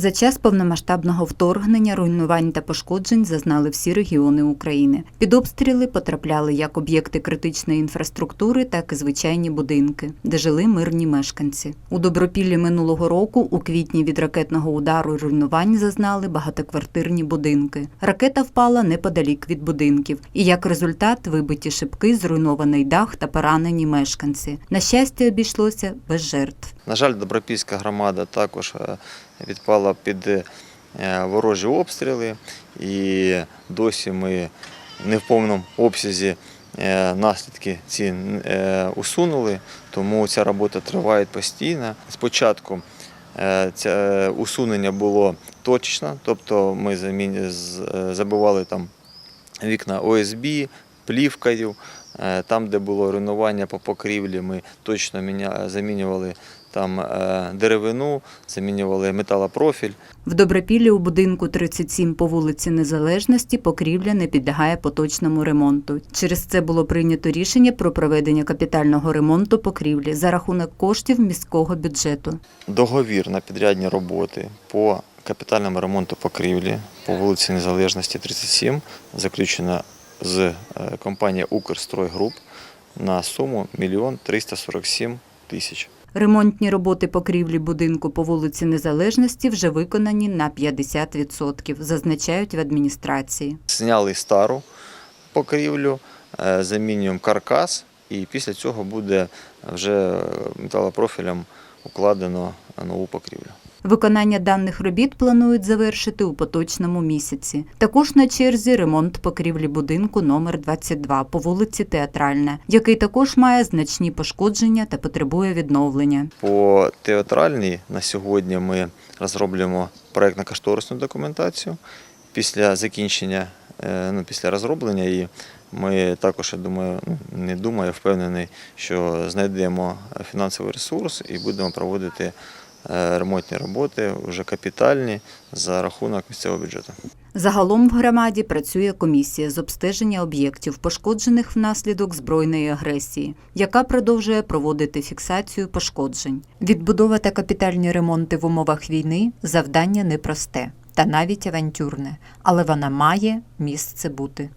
За час повномасштабного вторгнення, руйнувань та пошкоджень зазнали всі регіони України. Під обстріли потрапляли як об'єкти критичної інфраструктури, так і звичайні будинки, де жили мирні мешканці. У Добропіллі минулого року, у квітні від ракетного удару руйнувань зазнали багатоквартирні будинки. Ракета впала неподалік від будинків, і як результат вибиті шибки, зруйнований дах та поранені мешканці. На щастя, обійшлося без жертв. На жаль, Добропільська громада також е, відпала під е, ворожі обстріли, і досі ми не в повному обсязі е, наслідки ці усунули, тому ця робота триває постійно. Спочатку це усунення було точно, тобто ми забивали там вікна ОСБ, плівкою. Там, де було руйнування по покрівлі, ми точно замінювали там е, деревину, замінювали металопрофіль. В Добропіллі у будинку 37 по вулиці Незалежності покрівля не підлягає поточному ремонту. Через це було прийнято рішення про проведення капітального ремонту покрівлі за рахунок коштів міського бюджету. Договір на підрядні роботи по капітальному ремонту покрівлі по вулиці Незалежності 37 заключено з е, компанією Укрстройгруп на суму 1 347 тисяч. Ремонтні роботи покрівлі будинку по вулиці Незалежності вже виконані на 50%, зазначають в адміністрації. Зняли стару покрівлю, е, замінюємо каркас, і після цього буде вже металопрофілем укладено нову покрівлю. Виконання даних робіт планують завершити у поточному місяці. Також на черзі ремонт покрівлі будинку номер 22 по вулиці Театральна, який також має значні пошкодження та потребує відновлення. По театральній на сьогодні ми розроблюємо проєктно-кошторисну документацію. Після закінчення, е, ну, після розроблення її, ми також, я думаю, ну, не думаю, впевнений, що знайдемо фінансовий ресурс і будемо проводити ремонтні роботи вже капітальні за рахунок місцевого бюджету. Загалом в громаді працює комісія з обстеження об'єктів, пошкоджених внаслідок збройної агресії, яка продовжує проводити фіксацію пошкоджень. Відбудова та капітальні ремонти в умовах війни завдання непросте та навіть авантюрне, але вона має місце бути.